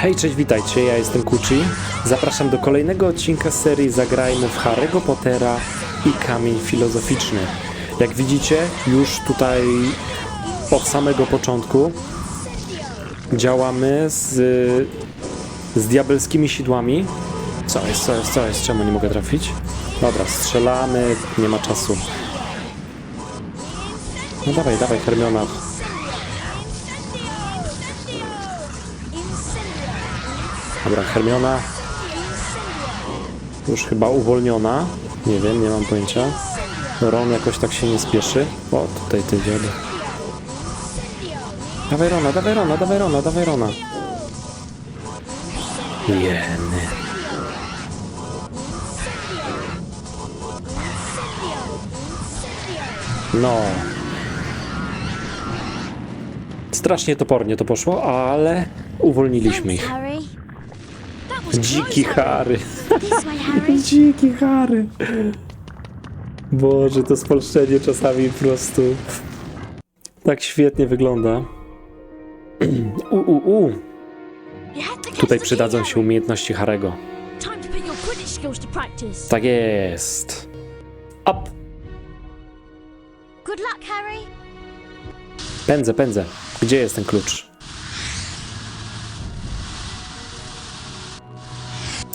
Hej, cześć, witajcie, ja jestem Kuchi. Zapraszam do kolejnego odcinka serii Zagrajmy w Harry'ego Pottera i Kamień Filozoficzny. Jak widzicie, już tutaj od samego początku działamy z, z diabelskimi sidłami. Co jest, co jest, co jest, czemu nie mogę trafić? Dobra, strzelamy, nie ma czasu. No dawaj, dawaj, Hermiona. Dobra, Hermiona już chyba uwolniona. Nie wiem, nie mam pojęcia. Ron jakoś tak się nie spieszy. O, tutaj ty dziady. Dawaj Rona, dawaj Rona, dawaj Rona, dawaj Rona. No. Strasznie topornie to poszło, ale uwolniliśmy ich. Dziki Harry. Dziki Harry. Boże, to spolszczenie czasami po prostu tak świetnie wygląda. U, u, u. Catch Tutaj przydadzą się umiejętności Harego. Tak jest. Up. Pędzę, pędzę. Gdzie jest ten klucz?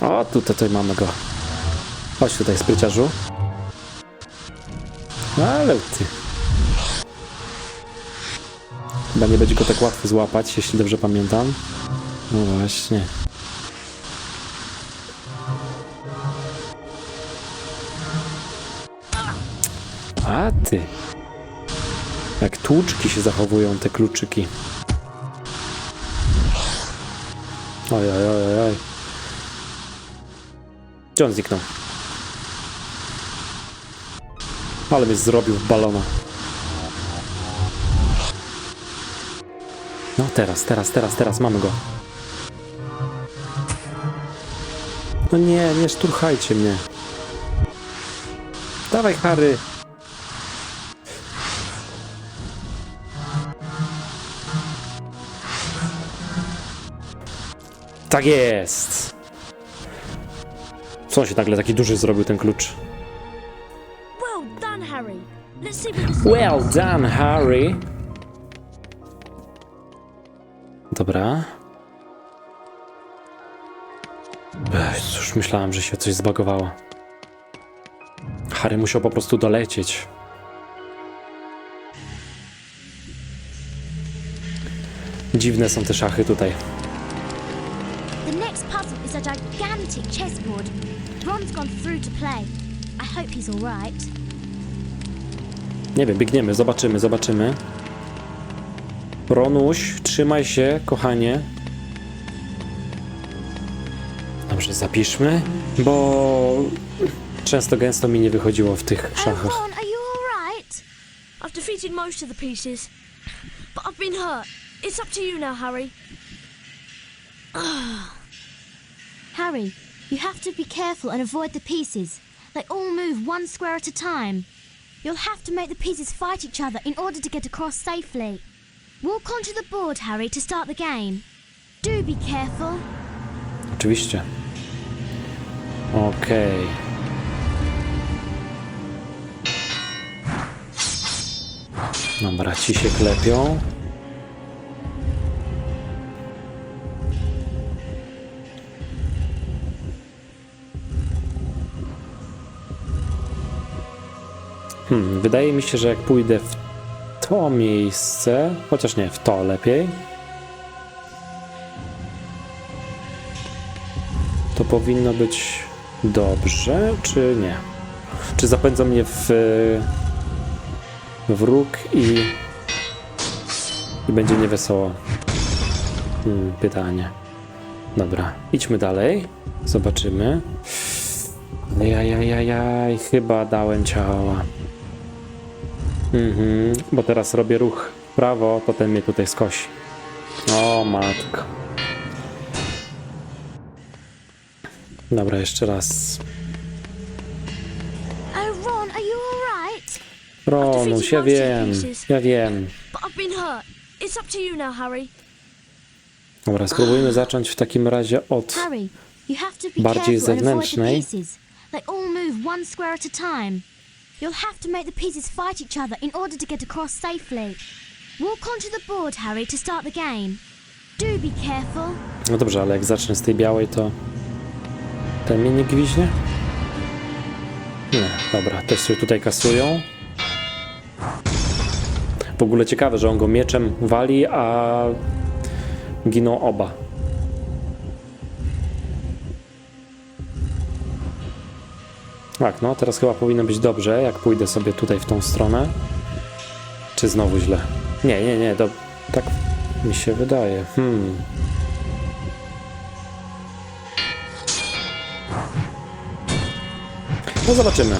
O, tutaj, tutaj mamy go. Chodź tutaj, spryciarzu. Ale ty. Chyba nie będzie go tak łatwo złapać, jeśli dobrze pamiętam. No właśnie. A ty. Jak tłuczki się zachowują te kluczyki. Oj, oj, oj. Gdzie on zniknął? Ale mnie zrobił balona. No teraz, teraz, teraz, teraz mamy go. No nie, nie szturchajcie mnie. Dawaj, Harry. Tak jest. Co się nagle taki duży zrobił ten klucz? Well done, Harry. Let's see what this Well done, Harry. Dobra. Ech, cóż, myślałem, że się coś zbagowało. Harry musiał po prostu dolecieć. Dziwne są te szachy tutaj. The next puzzle is a gigantic chessboard. Ron's gone through to play. I hope he's all right. Nie wiem, biegniemy, zobaczymy, zobaczymy. Ronuś, trzymaj się, kochanie. Dobrze, zapiszmy, bo często gęsto mi nie wychodziło w tych Oh, szachach. Ron, are you all right? I've defeated most of the pieces, but I've been hurt. It's up to you now, Harry. Harry, you have to be careful and avoid the pieces. They all move one square at a time. You'll have to make the pieces fight each other in order to get across safely. Walk onto the board, Harry, to start the game. Do be careful. Oczywiście. Okej. Dobra, ci się klepią. Hmm, wydaje mi się, że jak pójdę w to miejsce, chociaż nie, w to lepiej, To powinno być dobrze, czy nie? Czy zapędza mnie w w róg i i będzie niewesoło? Hmm, pytanie. Dobra, idźmy dalej. Zobaczymy. Jajajajaj, chyba dałem ciała. Mhm, bo teraz robię ruch w prawo, to ten mnie tutaj skosi. O matko. Dobra, jeszcze raz. Oh, Ron, are you all right? Ronuś, ja wiem, ja wiem. Dobra, spróbujmy zacząć w takim razie od... Bardziej zewnętrznej. pieces. They all move one square at a time. You'll have to make the pieces fight each other in order to get across safely. Walk onto the board, Harry, to start the game. Do be careful. No dobrze, ale jak zacznę z tej białej, to... Ten mnie nie gwiźnie? Nie, dobra, też sobie tutaj kasują. W ogóle ciekawe, że on go mieczem wali, a giną oba. Tak, no teraz chyba powinno być dobrze, jak pójdę sobie tutaj w tą stronę. Czy znowu źle? Nie, nie, nie, to tak mi się wydaje. Hmm. No zobaczymy.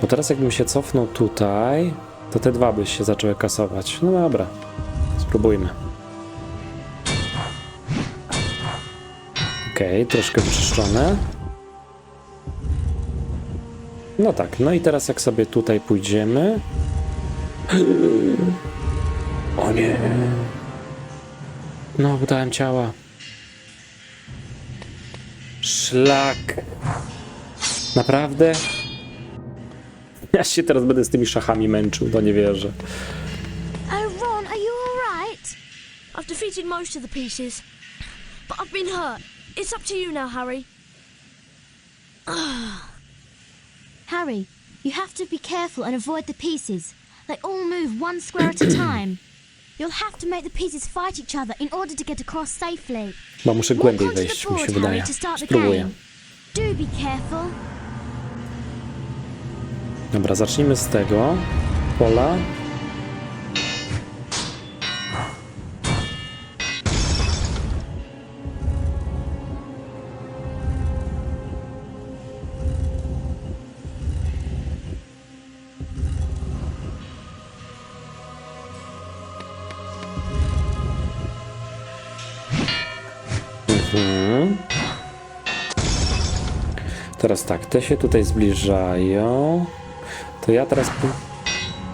Bo teraz jakbym się cofnął tutaj, to te dwa by się zaczęły kasować. No dobra, spróbujmy. Okej, troszkę wyczyszczone. No tak, no i teraz jak sobie tutaj pójdziemy... O nie! No, udałem ciała. Szlak. Naprawdę? Ja się teraz będę z tymi szachami męczył, to nie wierzę. Oh, Ron, are you alright? I've defeated most of the pieces, but I've been hurt. It's up to you now, Harry. Harry, you have to be careful and avoid the pieces. They all move one square at a time. You'll have to make the pieces fight each other in order to get across safely. Bo muszę Walk głębiej onto the wejść, mi się wydaje. Harry, to start the Spróbuję. game. Do be careful. Dobra, zacznijmy z tego pola. Tak, te się tutaj zbliżają. To ja teraz po,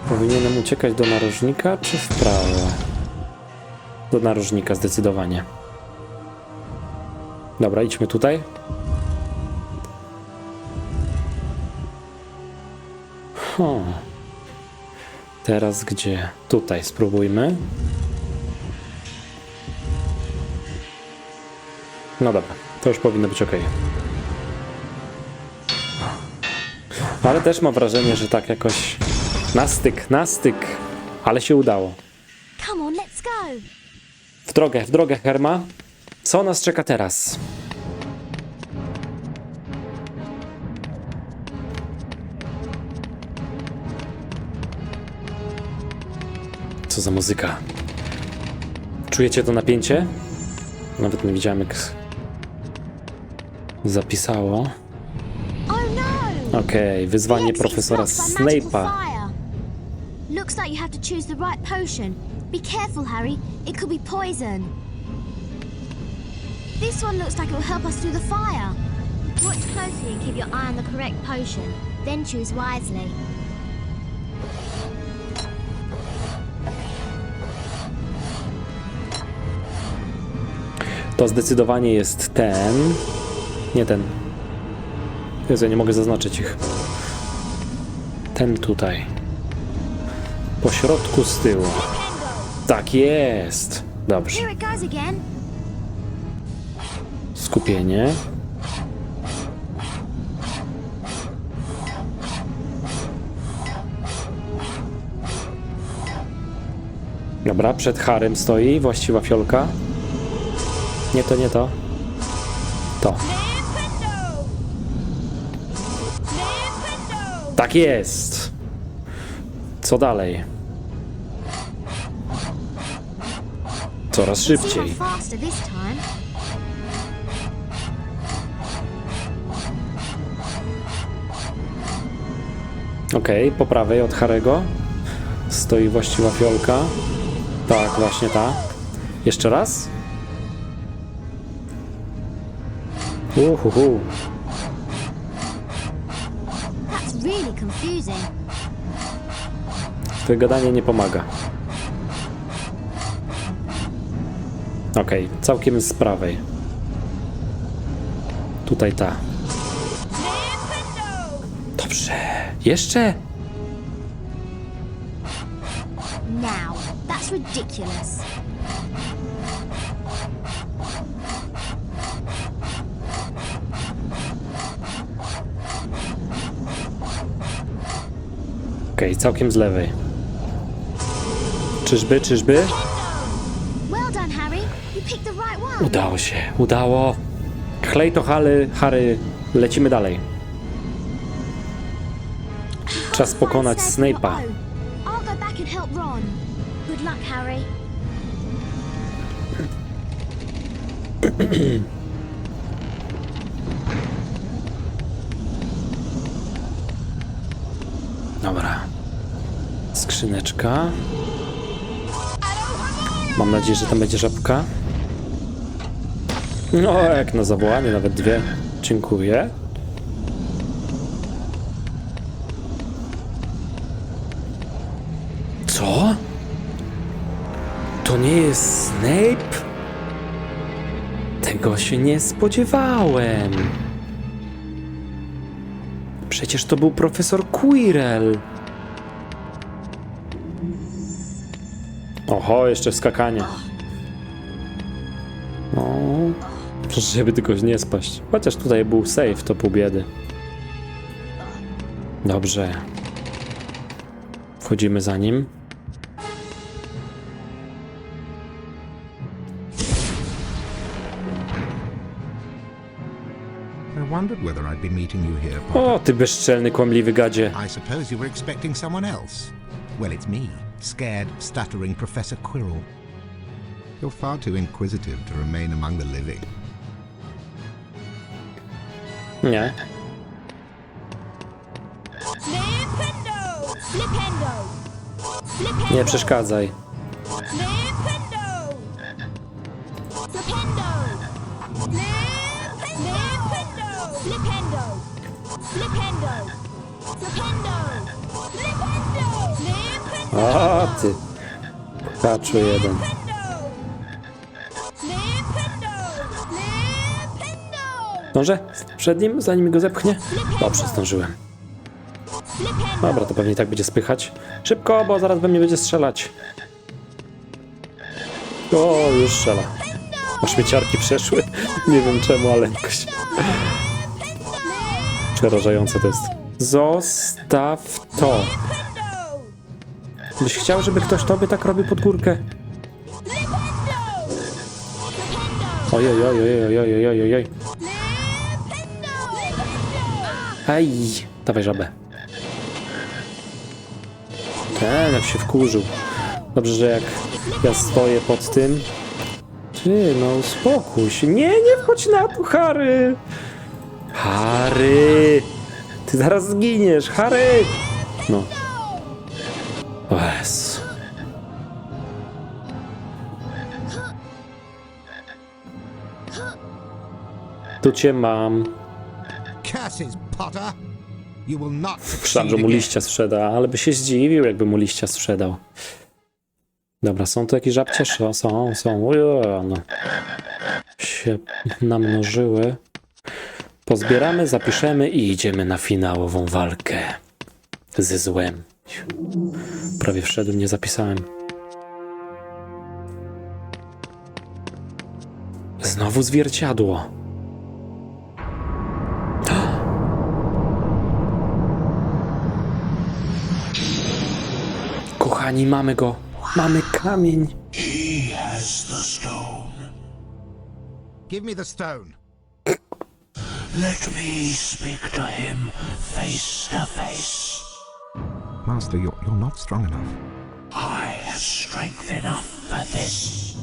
powinienem uciekać do narożnika, czy w prawo? Do narożnika zdecydowanie. Dobra, idźmy tutaj. Huh. Teraz gdzie? Tutaj spróbujmy. No dobra, to już powinno być ok. Ale też mam wrażenie, że tak jakoś na styk, na styk, ale się udało. Come on, let's go. W drogę, w drogę, Herma. Co nas czeka teraz? Co za muzyka? Czujecie to napięcie? Nawet nie widziałem, jak zapisało. Okej, wyzwanie profesora Snape'a. Looks like you have to choose the right potion. Be careful, Harry. It could be poison. This one looks like it will help us through the fire. Watch closely and keep your eye on the correct potion. Then choose wisely. To zdecydowanie jest ten. Nie ten. Jezu, ja nie mogę zaznaczyć ich. Ten tutaj. Po środku z tyłu. Tak jest. Dobrze. Skupienie. Dobra, przed Harem stoi właściwa fiolka. Nie to, nie to. To. Tak jest. Co dalej? Coraz szybciej. Okej, po prawej od Harego stoi właściwa fiolka. Tak, właśnie ta. Jeszcze raz. Uhuhu. That's Twoje gadanie nie pomaga. Okej, całkiem z prawej. Tutaj ta. Dobrze. Jeszcze? Now, that's ridiculous. Okej, okay, całkiem z lewej. Czyżby, czyżby? Udało się, udało. Chlej to Harry, Harry, lecimy dalej. Czas pokonać Snape'a. Harry. Skrzyneczka. Mam nadzieję, że tam będzie żabka. No, jak na zawołanie, nawet dwie. Dziękuję. Co? To nie jest Snape? Tego się nie spodziewałem. Przecież to był profesor Quirrell. Oho, jeszcze skakanie. No, żeby tylko nie spaść. Chociaż tutaj był safe, to pół biedy. Dobrze. Wchodzimy za nim. O, ty bezczelny, kłamliwy gadzie. I suppose you were expecting someone else. Well, it's me, scared, stuttering Professor Quirrell. You're far too inquisitive to remain among the living. Nie. Flipendo! Flipendo! Flipendo! Nie przeszkadzaj. Flipendo! Flipendo! Flipendo! Flipendo! Flipendo! Flipendo! O, ty. Kaczu jeden. Zdążę? Przed nim, zanim go zepchnie? Dobrze, zdążyłem. Dobra, to pewnie tak będzie spychać. Szybko, bo zaraz we mnie będzie strzelać. O, już strzela. A śmieciarki przeszły. Nie wiem czemu, ale jakoś... Przerażające to jest. Zostaw to. Byś chciał, żeby ktoś tobie tak robił pod górkę? Ojej, ojej, ojej, ojej, ojej, ojej. Aj, dawaj żabę. Ten, jak się wkurzył. Dobrze, że jak ja stoję pod tym. Ty, no uspokój się. Nie, nie wchodź na to, Harry! Harry! Ty zaraz zginiesz, Harry! No. O Jezu. Tu cię mam. Że mu liścia sprzeda, ale by się zdziwił, jakby mu liścia sprzedał. Dobra, są tu jakieś żabcie? Są, są, są. Ujo, no. Się namnożyły. Pozbieramy, zapiszemy i idziemy na finałową walkę ze złem. Prawie wszedłem, nie zapisałem. Znowu zwierciadło. Kochani, mamy go. Mamy kamień. Give me the stone. Let me speak to him face to face. Master, you're, you're not strong enough. I have strength enough for this.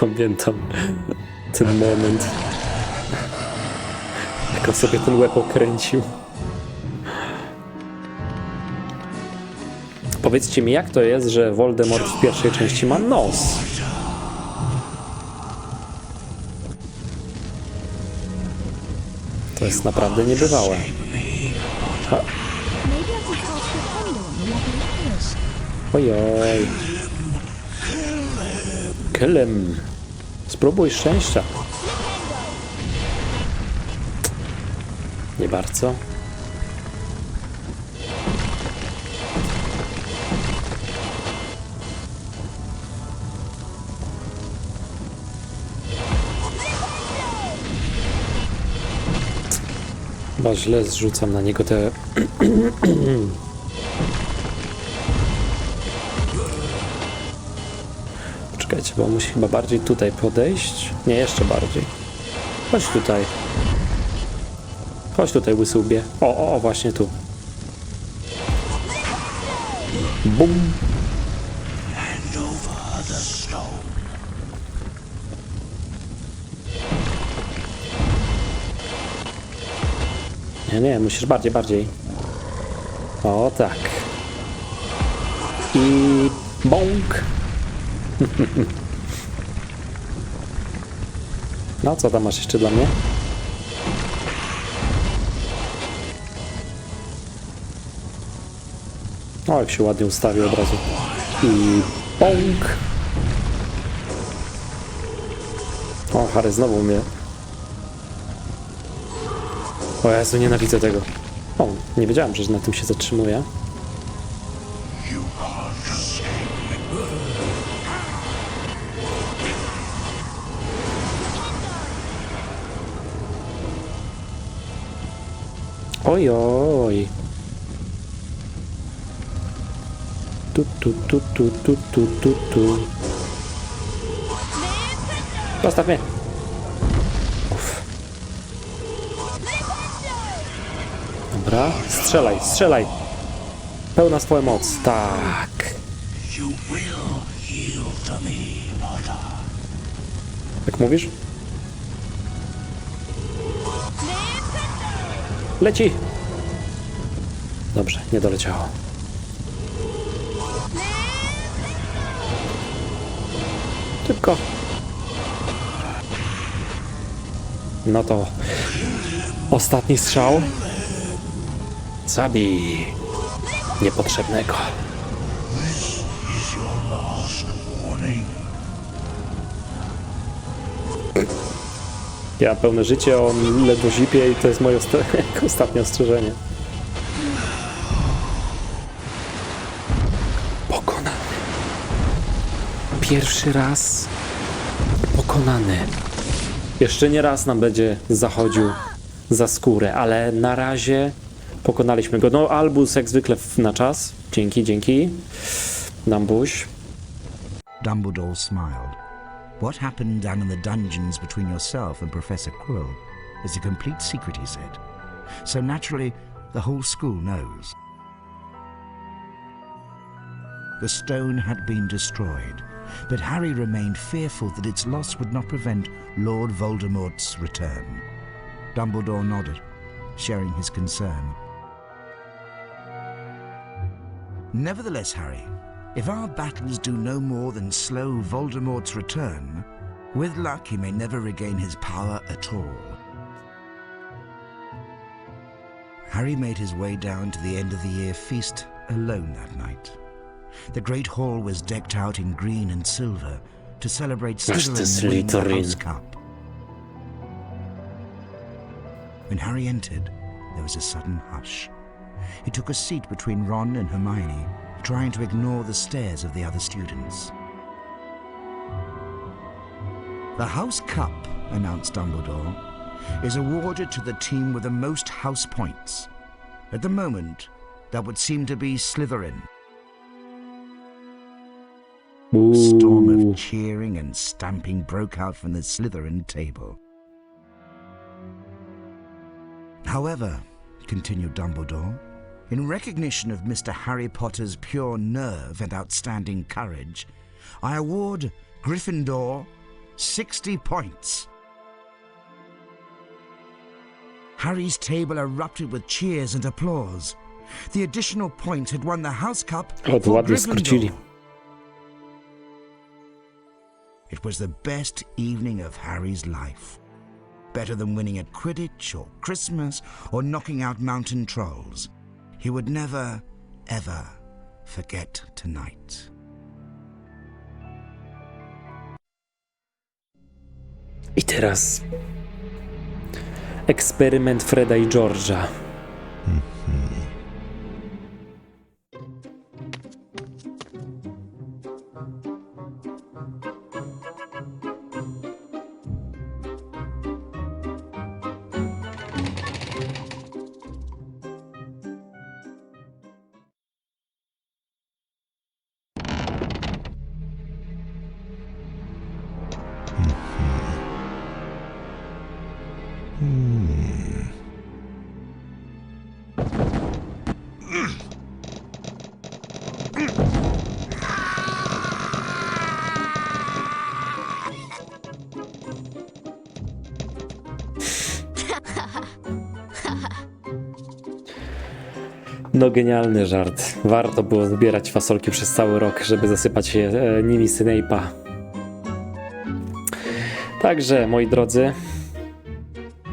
Pamiętam ten moment. Jak on sobie ten łeb okręcił. Powiedzcie mi, jak to jest, że Voldemort w pierwszej części ma nos? Jest naprawdę niebywałe. Ha. Ojoj. Kylem. Spróbuj szczęścia. Nie bardzo. Chyba źle zrzucam na niego te Czekajcie, bo musi chyba bardziej tutaj podejść. Nie, jeszcze bardziej. Chodź tutaj. Chodź tutaj, łysy łbie. O, o, o, właśnie tu. Bum. Nie, nie, musisz bardziej, bardziej. O, tak. I bąk. No, co tam masz jeszcze dla mnie? O, jak się ładnie ustawił od razu. I bąk. O, Harry znowu mnie. O Jezu, nienawidzę tego. O, nie wiedziałem, że na tym się zatrzymuje. Oj, oj. Tu, tu, tu, tu, tu, tu, tu. Zostaw mnie. Dobra, strzelaj, strzelaj. Pełna swoja moc, tak. Potter. Jak mówisz? Leci! Dobrze, nie doleciało. Szybko. No to ostatni strzał. Zabij niepotrzebnego. Ja pełne życie, on ledwo zipie i to jest moje osta- ostatnie ostrzeżenie. Pokonany. Pierwszy raz pokonany. Jeszcze nie raz nam będzie zachodził za skórę, ale na razie pokonaliśmy go. No, Albus jak zwykle na czas. Dzięki, dzięki. Dambuś. Dumbledore smiled. What happened down in the dungeons between yourself and Professor Quirrell is a complete secret, he said. So naturally, the whole school knows. The stone had been destroyed, but Harry remained fearful that its loss would not prevent Lord Voldemort's return. Dumbledore nodded, sharing his concern. Nevertheless, Harry, if our battles do no more than slow Voldemort's return, with luck he may never regain his power at all. Harry made his way down to the end of the year feast alone that night. The great hall was decked out in green and silver to celebrate Ach, ty Slytherin winning the Slytherin. House Cup. When Harry entered, there was a sudden hush. He took a seat between Ron and Hermione, trying to ignore the stares of the other students. The House Cup, announced Dumbledore, is awarded to the team with the most house points. At the moment, that would seem to be Slytherin. A storm of cheering and stamping broke out from the Slytherin table. However, continued Dumbledore, in recognition of Mr. Harry Potter's pure nerve and outstanding courage, I award Gryffindor 60 points. Harry's table erupted with cheers and applause. The additional point had won the House Cup O, for Gryffindor. It was the best evening of Harry's life. Better than winning at Quidditch or Christmas or knocking out mountain trolls. He would never, ever forget tonight. I teraz eksperyment Freda i George'a. No genialny żart. Warto było zbierać fasolki przez cały rok, żeby zasypać je nimi Snape'a. Także, moi drodzy,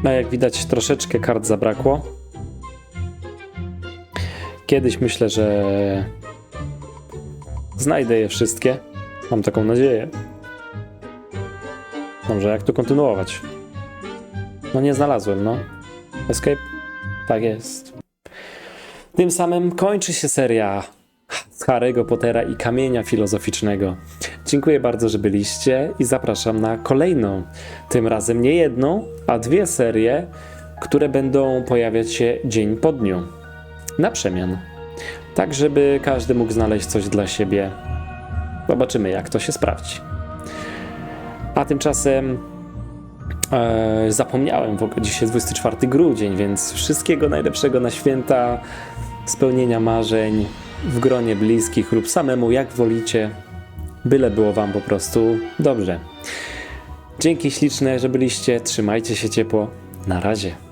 no jak widać troszeczkę kart zabrakło. Kiedyś myślę, że znajdę je wszystkie. Mam taką nadzieję. Dobrze, jak tu kontynuować? No nie znalazłem, no. Escape? Tak jest. Tym samym kończy się seria z Harry'ego Pottera i Kamienia Filozoficznego. Dziękuję bardzo, że byliście i zapraszam na kolejną. Tym razem nie jedną, a dwie serie, które będą pojawiać się dzień po dniu. Na przemian. Tak, żeby każdy mógł znaleźć coś dla siebie. Zobaczymy, jak to się sprawdzi. A tymczasem e, zapomniałem w ogóle, dzisiaj 24 grudzień, więc wszystkiego najlepszego na święta, spełnienia marzeń w gronie bliskich lub samemu, jak wolicie. Byle było Wam po prostu dobrze. Dzięki śliczne, że byliście. Trzymajcie się ciepło. Na razie.